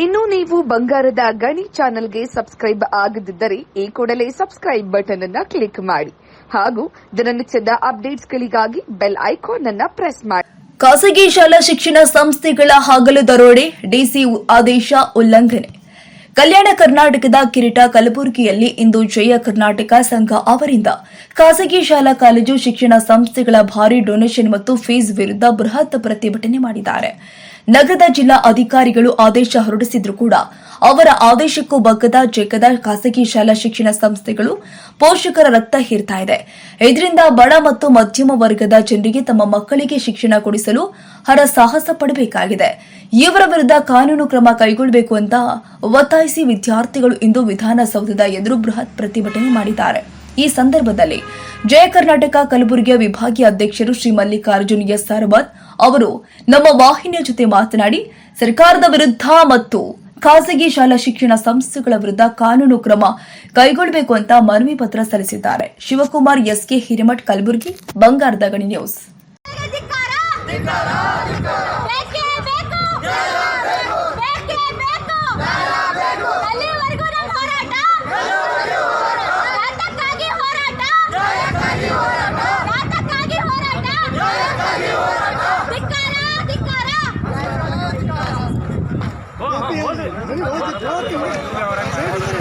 ಇನ್ನು ನೀವು ಬಂಗಾರದ ಗಣಿ ಚಾನೆಲ್ಗೆ ಸಬ್ಸ್ಕ್ರೈಬ್ ಆಗದಿದ್ದರೆ ಈ ಕೂಡಲೇ ಸಬ್ಸ್ಕ್ರೈಬ್ ಬಟನ್ ಅನ್ನ ಕ್ಲಿಕ್ ಮಾಡಿ. ಹಾಗೂ ದಿನನಿತ್ಯದ ಅಪ್ಡೇಟ್ಸ್ಗಳಿಗಾಗಿ ಬೆಲ್ ಐಕಾನ್ ಅನ್ನ ಪ್ರೆಸ್ ಮಾಡಿ. ಖಾಸಗಿ ಶಾಲಾ ಶಿಕ್ಷಣ ಸಂಸ್ಥೆಗಳ ಹಗಲು ದರೋಡೆ, ಡಿಸಿ ಆದೇಶ ಉಲ್ಲಂಘನೆ. ಕಲ್ಯಾಣ ಕರ್ನಾಟಕದ ಕಿರೀಟ ಕಲಬುರಗಿಯಲ್ಲಿ ಇಂದು ಜಯ ಕರ್ನಾಟಕ ಸಂಘ ಅವರಿಂದ ಖಾಸಗಿ ಶಾಲಾ ಕಾಲೇಜು ಶಿಕ್ಷಣ ಸಂಸ್ಥೆಗಳ ಭಾರಿ ಡೊನೇಷನ್ ಮತ್ತು ಫೀಸ್ ವಿರುದ್ಧ ಬೃಹತ್ ಪ್ರತಿಭಟನೆ ಮಾಡಿದ್ದಾರೆ. ನಗರದ ಜಿಲ್ಲಾ ಅಧಿಕಾರಿಗಳು ಆದೇಶ ಹೊರಡಿಸಿದ್ರು ಕೂಡ ಅವರ ಆದೇಶಕ್ಕೂ ಬಗ್ಗದ ಜಗ್ಗದ ಖಾಸಗಿ ಶಾಲಾ ಶಿಕ್ಷಣ ಸಂಸ್ಥೆಗಳು ಪೋಷಕರ ರಕ್ತ ಹೀರ್ತಾ ಇದೆ. ಇದರಿಂದ ಬಡ ಮತ್ತು ಮಧ್ಯಮ ವರ್ಗದ ಜನರಿಗೆ ತಮ್ಮ ಮಕ್ಕಳಿಗೆ ಶಿಕ್ಷಣ ಕೊಡಿಸಲು ಹರ ಸಾಹಸ ಪಡಬೇಕಾಗಿದೆ. ಇವರ ವಿರುದ್ಧ ಕಾನೂನು ಕ್ರಮ ಕೈಗೊಳ್ಳಬೇಕು ಅಂತ ಒತ್ತಾಯಿಸಿ ವಿದ್ಯಾರ್ಥಿಗಳು ಇಂದು ವಿಧಾನಸೌಧದ ಎದುರು ಬೃಹತ್ ಪ್ರತಿಭಟನೆ ಮಾಡಿದ್ದಾರೆ. ಈ ಸಂದರ್ಭದಲ್ಲಿ ಜಯ ಕರ್ನಾಟಕ ಕಲಬುರಗಿಯ ವಿಭಾಗೀಯ ಅಧ್ಯಕ್ಷರು ಶ್ರೀ ಮಲ್ಲಿಕಾರ್ಜುನ್ ಎಸ್ ಅರಬತ್ ಅವರು ನಮ್ಮ ವಾಹಿನಿಯ ಜೊತೆ ಮಾತನಾಡಿ, ಸರ್ಕಾರದ ವಿರುದ್ಧ ಮತ್ತು ಖಾಸಗಿ ಶಾಲಾ ಶಿಕ್ಷಣ ಸಂಸ್ಥೆಗಳ ವಿರುದ್ಧ ಕಾನೂನು ಕ್ರಮ ಕೈಗೊಳ್ಳಬೇಕು ಅಂತ ಮನವಿ ಪತ್ರ ಸಲ್ಲಿಸಿದ್ದಾರೆ. ಶಿವಕುಮಾರ್ ಎಸ್ಕೆ ಹಿರೇಮಠ್, ಕಲಬುರಗಿ, ಬಂಗಾರದ ಗಣಿ ನ್ಯೂಸ್. Anyway, the clock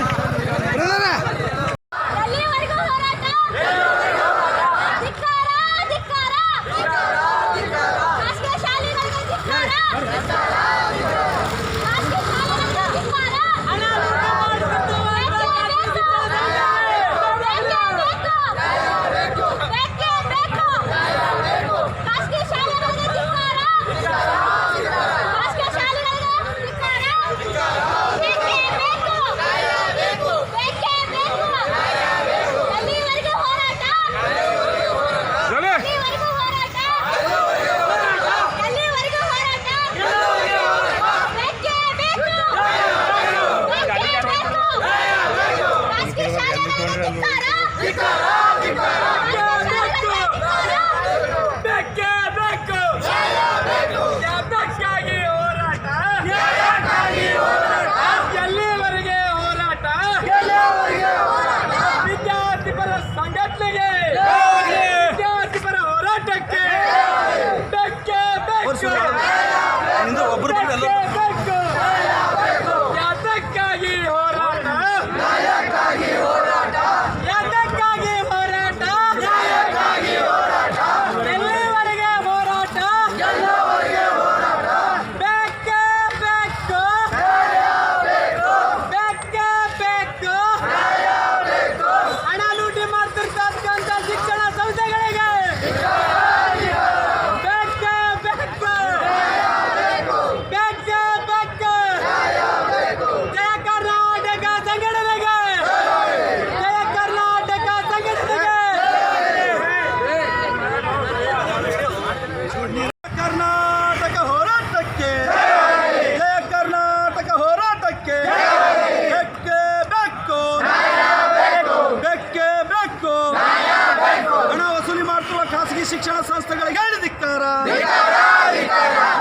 ಸಂಸ್ಥೆಗಳಿಗೆ ಹೇಳಿ ಧಿಕ್ಕಾರ.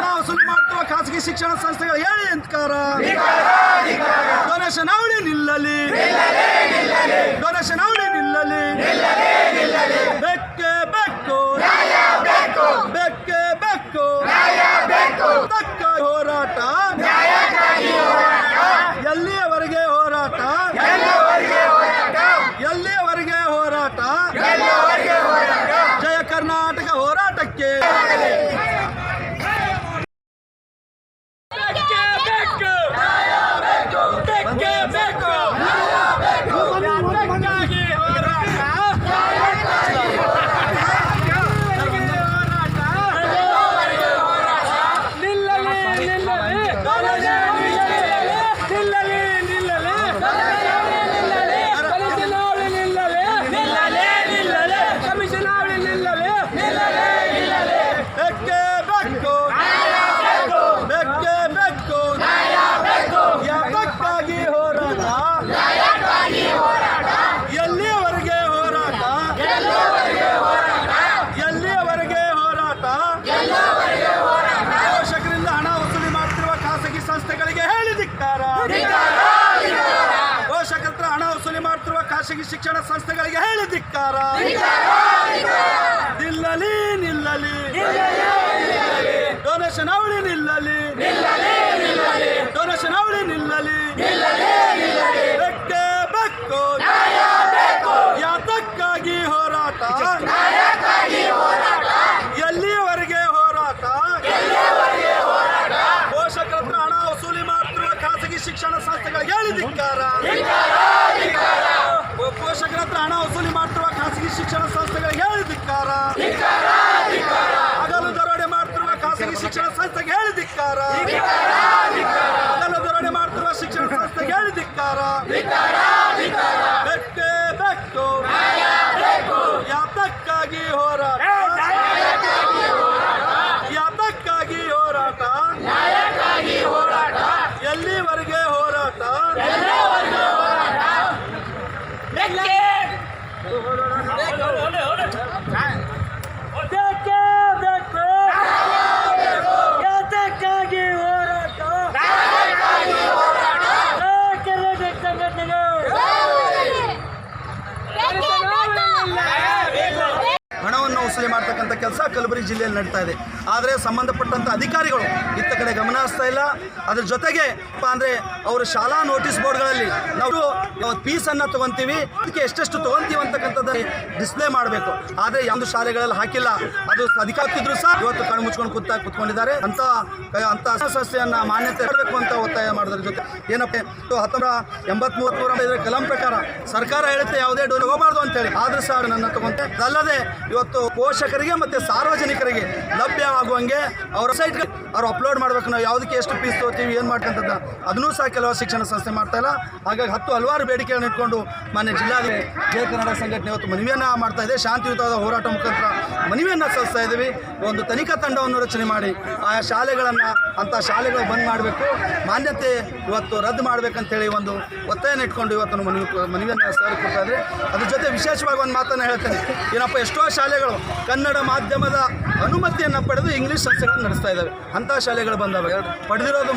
ನಾವು ಮಾಡುವ ಖಾಸಗಿ ಶಿಕ್ಷಣ ಸಂಸ್ಥೆಗಳಿಗೆ ಹೇಳಿ ಧಿಕ್ಕಾರ. ಡೊನೇಷನ್ ಅವಳಿ ನಿಲ್ಲಲಿ. ಡೊನೇಷನ್ ಅವಳಿ ನಿಲ್ಲಲಿ ಬೆಕ್ಕೆ ಬೇಕು ಬೆಕ್ಕೆ ಬೇಕು ತಕ್ಕ ಹೋರಾಟ ಎಲ್ಲಿಯವರೆಗೆ ಹೋರಾಟ ಎಲ್ಲಿಯವರೆಗೆ ಹೋರಾಟ ಜಯ ಕರ್ನಾಟಕ ಹೋರಾಟಕ್ಕೆ ಬೇಕೇ ಬೇಕು ಬೇಕೇ ಬೇಕು ಯಾತಕ್ಕಾಗಿ ಹೋರಾಟ ಖಾಸಗಿ ಶಿಕ್ಷಣ ಸಂಸ್ಥೆಗಳಿಗೆ ಹೇಳಿ ಧಿಕ್ಕಾರ. ನಿಲ್ಲಲಿ ನಿಲ್ಲಲಿ. ಡೊನೇಷನ್ ಅವಳಿ ನಿಲ್ಲಲಿ. ಡೊನೇಷನ್ ಅವಳಿ ನಿಲ್ಲಲಿ. ಬೆಕ್ಕೆ ಬೆಕ್ಕು. ಯಾತಕ್ಕಾಗಿ ಹೋರಾಟ? ಎಲ್ಲಿಯವರೆಗೆ ಹೋರಾಟ? ಪೋಷಕರ ಹಣ ವಸೂಲಿ ಮಾಡುತ್ತಿರುವ ಖಾಸಗಿ ಶಿಕ್ಷಣ ಸಂಸ್ಥೆಗಳಿಗೆ ಹೇಳಿ ಧಿಕ್ಕಾರ. ಪೋಷಕರ ಹತ್ರ ಹಣ ವಸೂಲಿ ಮಾಡ್ತಿರುವ ಖಾಸಗಿ ಶಿಕ್ಷಣ ಸಂಸ್ಥೆಗಳಿಗೆ ಧಿಕ್ಕಾರ. ಹಗಲು ದರೋಡೆ ಮಾಡ್ತಿರುವ ಖಾಸಗಿ ಶಿಕ್ಷಣ ಸಂಸ್ಥೆಗೆ ಧಿಕ್ಕಾರ. ಹಗಲು ದರೋಡೆ ಮಾಡ್ತಿರುವ ಶಿಕ್ಷಣ ಸಂಸ್ಥೆಗೆ ಧಿಕ್ಕಾರ ಬೆಕ್ಕೆ ಬೆಕ್ಕು ಯಾತಕ್ಕಾಗಿ ಹೋರಾಟ ಯಾತಕ್ಕಾಗಿ ಹೋರಾಟ ಎಲ್ಲಿವರೆಗೆ ಹೋರಾಟ ಬೇಕೇ ಬೇಕು ಯಾತಕ್ಕಾಗಿ ಹೋರಾಟ ಕರ್ನಾಟಕ ಸಂಘಟನೆಗೆ ಹಣವನ್ನು ವಸೂಲಿ ಮಾಡ್ತಕ್ಕಂಥ ಕೆಲಸ ಕಲಬುರಗಿ ಜಿಲ್ಲೆಯಲ್ಲಿ ನಡೀತಾ ಇದೆ. ಆದರೆ ಸಂಬಂಧಪಟ್ಟಂಥ ಅಧಿಕಾರಿಗಳು ಇತ್ತ ಕಡೆ ಗಮನ ಹರಿಸ್ತಾ ಇಲ್ಲ. ಅದ್ರ ಜೊತೆಗೆ ಅಂದರೆ ಅವರು ಶಾಲಾ ನೋಟಿಸ್ ಬೋರ್ಡ್ಗಳಲ್ಲಿ ನಾವು ಪೀಸನ್ನು ತೊಗೊತೀವಿ. ಅದಕ್ಕೆ ಎಷ್ಟೆಷ್ಟು ತೊಗೊತೀವಿ ಅಂತಕ್ಕಂಥದ್ದು ಡಿಸ್ಪ್ಲೇ ಮಾಡಬೇಕು. ಆದರೆ ಯಾವುದು ಶಾಲೆಗಳಲ್ಲಿ ಹಾಕಿಲ್ಲ. ಅದು ಅಧಿಕಾರಿದ್ರು ಸಹ ಇವತ್ತು ಕಣ್ಣು ಮುಚ್ಕೊಂಡು ಕೂತ ಕೂತ್ಕೊಂಡಿದ್ದಾರೆ. ಅಂತ ಅಂತ ಸಂಸ್ಥೆಯನ್ನು ಮಾನ್ಯತೆ ಮಾಡಬೇಕು ಅಂತ ಒತ್ತಾಯ ಮಾಡೋದ್ರ ಜೊತೆ. ಏನಪ್ಪ ಇದು ಹತ್ತೊಂಬತ್ತು ಎಂಬತ್ಮೂರು ನೂರ ಕಲಂ ಪ್ರಕಾರ ಸರ್ಕಾರ ಹೇಳುತ್ತೆ ಯಾವುದೇ ಡೋಲಿ ಹೋಗಬಾರ್ದು ಅಂತೇಳಿ ಆದರೂ ಸಹ ನನ್ನ ತಗೊಂತೆ. ಅದಲ್ಲದೆ ಇವತ್ತು ಪೋಷಕರಿಗೆ ಮತ್ತು ಸಾರ್ವಜನಿಕರಿಗೆ ಲಭ್ಯ ಆಗುವಂಗೆ ಅವ್ರ ಸೈಟ್ಗೆ ಅವ್ರು ಅಪ್ಲೋಡ್ ಮಾಡ್ಬೇಕು. ನಾವು ಯಾವುದಕ್ಕೆ ಎಷ್ಟು ಫೀಸ್ ತೋತೀವಿ ಏನು ಮಾಡ್ಕೊಂತದ್ದು ಅದನ್ನೂ ಸಹ ಕೆಲವು ಶಿಕ್ಷಣ ಸಂಸ್ಥೆ ಮಾಡ್ತಾ ಇಲ್ಲ. ಹಾಗಾಗಿ ಹತ್ತು ಹಲವಾರು ಬೇಡಿಕೆಗಳನ್ನ ಇಟ್ಕೊಂಡು ಮಾನ್ಯ ಜಿಲ್ಲಾಧಿ ಜಯ ಕನ್ನಡ ಸಂಘಟನೆ ಇವತ್ತು ಮನವಿಯನ್ನು ಮಾಡ್ತಾ ಇದೆ. ಶಾಂತಿಯುತವಾದ ಹೋರಾಟ ಮುಖಾಂತರ ಮನವಿಯನ್ನು ಸಲ್ಲಿಸ್ತಾ ಇದ್ದೀವಿ ಒಂದು ತನಿಖಾ ತಂಡವನ್ನು ರಚನೆ ಮಾಡಿ ಆ ಶಾಲೆಗಳನ್ನು ಅಂಥ ಶಾಲೆಗಳು ಬಂದ್ ಮಾಡಬೇಕು. ಮಾನ್ಯತೆ ಇವತ್ತು ರದ್ದು ಮಾಡಬೇಕಂತೇಳಿ ಒಂದು ಒತ್ತಾಯನ ಇಟ್ಕೊಂಡು ಇವತ್ತು ನಾವು ಮನವಿ ಮನವಿಯನ್ನು ಸರ್ ಕೊಡ್ತಾ ಇದ್ರೆ ಅದ್ರ ಜೊತೆ ವಿಶೇಷವಾಗಿ ಒಂದು ಮಾತನ್ನು ಹೇಳ್ತೇನೆ. ಏನಪ್ಪ, ಎಷ್ಟೋ ಶಾಲೆಗಳು ಕನ್ನಡ ಮಾಧ್ಯಮದ ಅನುಮತಿಯನ್ನು ಪಡೆದು ಇಂಗ್ಲೀಷ್ ಸಂಸ್ಥೆಗಳನ್ನು ನಡೆಸ್ತಾ ಇದ್ದಾವೆ ಅಂಥ ಶಾಲೆಗಳು ಬಂದವೆ ಪಡೆದಿರೋದು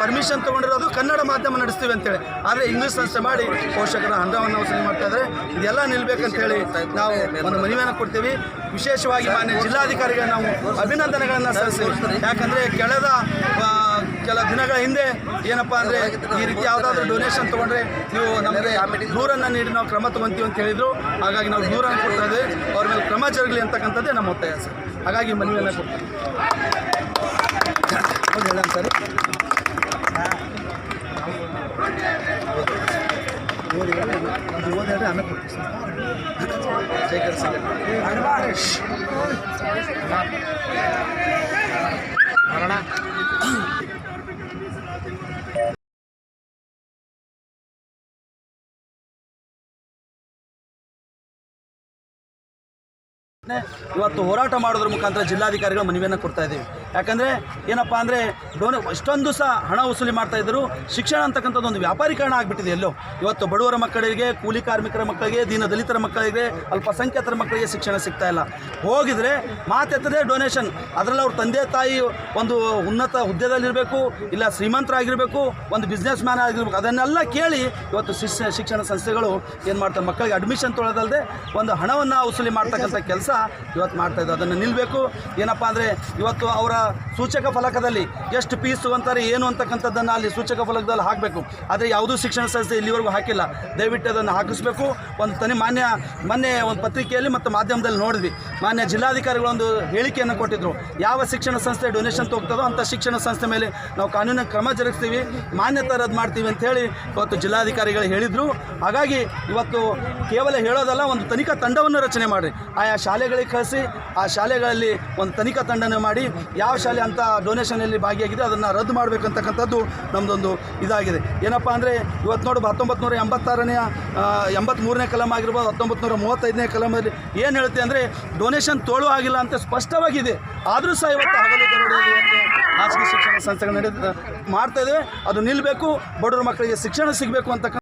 ಪರ್ಮಿಷನ್ ತೊಗೊಂಡಿರೋದು ಕನ್ನಡ ಮಾಧ್ಯಮ ನಡೆಸ್ತೀವಿ ಅಂತೇಳಿ. ಆದರೆ ಇಂಗ್ಲೀಷ್ ಸಂಸ್ಥೆ ಮಾಡಿ ಪೋಷಕರ ಹಂದವನ್ನು ವಸೂಲಿ ಮಾಡ್ತಾ ಇದ್ದಾರೆ ಇದೆಲ್ಲ ನಿಲ್ಬೇಕಂತೇಳಿ ನಾವು ಒಂದು ಮನವಿಯನ್ನು ಕೊಡ್ತೀವಿ. ವಿಶೇಷವಾಗಿ ಮಾನ್ಯ ಜಿಲ್ಲಾಧಿಕಾರಿಗೆ ನಾವು ಅಭಿನಂದನೆಗಳನ್ನು ಸಲ್ಲಿಸ್ತೀವಿ. ಯಾಕಂದರೆ ಕಳೆದ ಕೆಲ ದಿನಗಳ ಹಿಂದೆ ಏನಪ್ಪ ಅಂದರೆ ಈ ರೀತಿ ಯಾವುದಾದ್ರೂ ಡೊನೇಷನ್ ತೊಗೊಂಡ್ರೆ ನೀವು ನಮಗೆ ದೂರನ್ನು ನೀಡಿ ನಾವು ಕ್ರಮ ತೊಗೊತೀವಿ ಅಂತ ಹೇಳಿದರು. ಹಾಗಾಗಿ ನಾವು ದೂರನ್ನು ಕೊಡ್ತಾ ಇದ್ದೀವಿ. ಅವ್ರ ಮೇಲೆ ಕ್ರಮ ಜರುಗಲಿ ಅಂತಕ್ಕಂಥದ್ದೇ ನಮ್ಮ ಒತ್ತಾಯ ಸರ್. ಹಾಗಾಗಿ ಮನವಿಯನ್ನು ಕೊಡ್ತೀವಿ ಹೇಳೋಣ ಸರ್. ಇವತ್ತು ಹೋರಾಟ ಮಾಡೋದ್ರ ಮುಖಾಂತರ ಜಿಲ್ಲಾಧಿಕಾರಿಗಳು ಮನವಿಯನ್ನು ಕೊಡ್ತಾ ಇದ್ದೀವಿ. ಯಾಕಂದರೆ ಏನಪ್ಪ ಅಂದರೆ ಡೋನ ಇಷ್ಟೊಂದು ಸಹ ಹಣ ವಸೂಲಿ ಮಾಡ್ತಾ ಇದ್ದರು ಶಿಕ್ಷಣ ಅಂತಕ್ಕಂಥದ್ದು ಒಂದು ವ್ಯಾಪಾರೀಕರಣ ಆಗಿಬಿಟ್ಟಿದೆ ಎಲ್ಲೋ. ಇವತ್ತು ಬಡವರ ಮಕ್ಕಳಿಗೆ ಕೂಲಿ ಕಾರ್ಮಿಕರ ಮಕ್ಕಳಿಗೆ ದೀನ ದಲಿತರ ಮಕ್ಕಳಿಗೆ ಅಲ್ಪಸಂಖ್ಯಾತರ ಮಕ್ಕಳಿಗೆ ಶಿಕ್ಷಣ ಸಿಗ್ತಾ ಇಲ್ಲ. ಹೋಗಿದ್ರೆ ಮಾತೆತ್ತದೆ ಡೊನೇಷನ್. ಅದರಲ್ಲಿ ಅವ್ರ ತಂದೆ ತಾಯಿ ಒಂದು ಉನ್ನತ ಹುದ್ದೆದಲ್ಲಿರಬೇಕು ಇಲ್ಲ ಶ್ರೀಮಂತರಾಗಿರಬೇಕು ಒಂದು ಬಿಸ್ನೆಸ್ ಮ್ಯಾನ್ ಆಗಿರಬೇಕು ಅದನ್ನೆಲ್ಲ ಕೇಳಿ ಇವತ್ತು ಶಿಕ್ಷಣ ಶಿಕ್ಷಣ ಸಂಸ್ಥೆಗಳು ಏನು ಮಾಡ್ತಾರೆ ಮಕ್ಕಳಿಗೆ ಅಡ್ಮಿಷನ್ ತೊಳೆದಲ್ಲದೆ ಒಂದು ಹಣವನ್ನು ವಸೂಲಿ ಮಾಡ್ತಕ್ಕಂಥ ಕೆಲಸ ಇವತ್ತು ಮಾಡ್ತಾ ಇದ್ದಾರೆ ಅದನ್ನು ನಿಲ್ಲಬೇಕು ಏನಪ್ಪ ಅಂದರೆ ಇವತ್ತು ಅವರ ಸೂಚಕ ಫಲಕದಲ್ಲಿ ಎಷ್ಟು ಪೀಸು ಅಂತಾರೆ, ಏನು ಅಂತಕ್ಕಂಥದ್ದನ್ನು ಅಲ್ಲಿ ಸೂಚಕ ಫಲಕದಲ್ಲಿ ಹಾಕಬೇಕು. ಆದರೆ ಯಾವುದೂ ಶಿಕ್ಷಣ ಸಂಸ್ಥೆ ಇಲ್ಲಿವರೆಗೂ ಹಾಕಿಲ್ಲ. ದಯವಿಟ್ಟು ಅದನ್ನು ಹಾಕಿಸ್ಬೇಕು. ಒಂದು ತನಿ ಮಾನ್ಯ, ಮೊನ್ನೆ ಒಂದು ಪತ್ರಿಕೆಯಲ್ಲಿ ಮತ್ತು ಮಾಧ್ಯಮದಲ್ಲಿ ನೋಡಿದ್ವಿ. ಮಾನ್ಯ ಜಿಲ್ಲಾಧಿಕಾರಿಗಳು ಒಂದು ಹೇಳಿಕೆಯನ್ನು ಕೊಟ್ಟಿದ್ದರು ಯಾವ ಶಿಕ್ಷಣ ಸಂಸ್ಥೆ ಡೊನೇಷನ್ ತೋಗ್ತದೋ ಅಂಥ ಶಿಕ್ಷಣ ಸಂಸ್ಥೆ ಮೇಲೆ ನಾವು ಕಾನೂನಿನ ಕ್ರಮ ಜರುಗಿಸ್ತೀವಿ, ಮಾನ್ಯತೆ ರದ್ದು ಮಾಡ್ತೀವಿ ಅಂತ ಹೇಳಿ ಇವತ್ತು ಜಿಲ್ಲಾಧಿಕಾರಿಗಳು ಹೇಳಿದರು. ಹಾಗಾಗಿ ಇವತ್ತು ಕೇವಲ ಹೇಳೋದಲ್ಲ, ಒಂದು ತನಿಖಾ ತಂಡವನ್ನು ರಚನೆ ಮಾಡಿರಿ. ಆಯಾ ಶಾಲೆಗಳಿಗೆ ಕಳಿಸಿ, ಆ ಶಾಲೆಗಳಲ್ಲಿ ಒಂದು ತನಿಖಾ ತಂಡನ ಮಾಡಿ, ಯಾವ ಶಾಲೆ ಅಂತ ಡೊನೇಷನಲ್ಲಿ ಭಾಗಿಯಾಗಿದೆ, ಅದನ್ನು ರದ್ದು ಮಾಡಬೇಕಂತಕ್ಕಂಥದ್ದು ನಮ್ಮದೊಂದು ಇದಾಗಿದೆ. ಏನಪ್ಪ ಅಂದರೆ ಇವತ್ತು ನೋಡು ಹತ್ತೊಂಬತ್ತು ನೂರ ಎಂಬತ್ತಾರನೆಯ ಎಂಬತ್ತ್ಮೂರನೇ ಕಲಂ ಆಗಿರ್ಬೋದು ಹತ್ತೊಂಬತ್ತು ನೂರ ಮೂವತ್ತೈದನೇ ಕಲಮಲ್ಲಿ ಏನು ಹೇಳುತ್ತೆ ಅಂದರೆ ಡೊನೇಷನ್ ತೋಳು ಆಗಿಲ್ಲ ಅಂತ ಸ್ಪಷ್ಟವಾಗಿದೆ. ಆದರೂ ಸಹ ಇವತ್ತು ಹಗಲು ಖಾಸಗಿ ಶಿಕ್ಷಣ ಸಂಸ್ಥೆಗಳು ನಡೆದ, ಮಾಡ್ತಾ ಇದ್ದೇವೆ ಅದು ನಿಲ್ಲಬೇಕು ಬಡವರ ಮಕ್ಕಳಿಗೆ ಶಿಕ್ಷಣ ಸಿಗಬೇಕು ಅಂತಕ್ಕ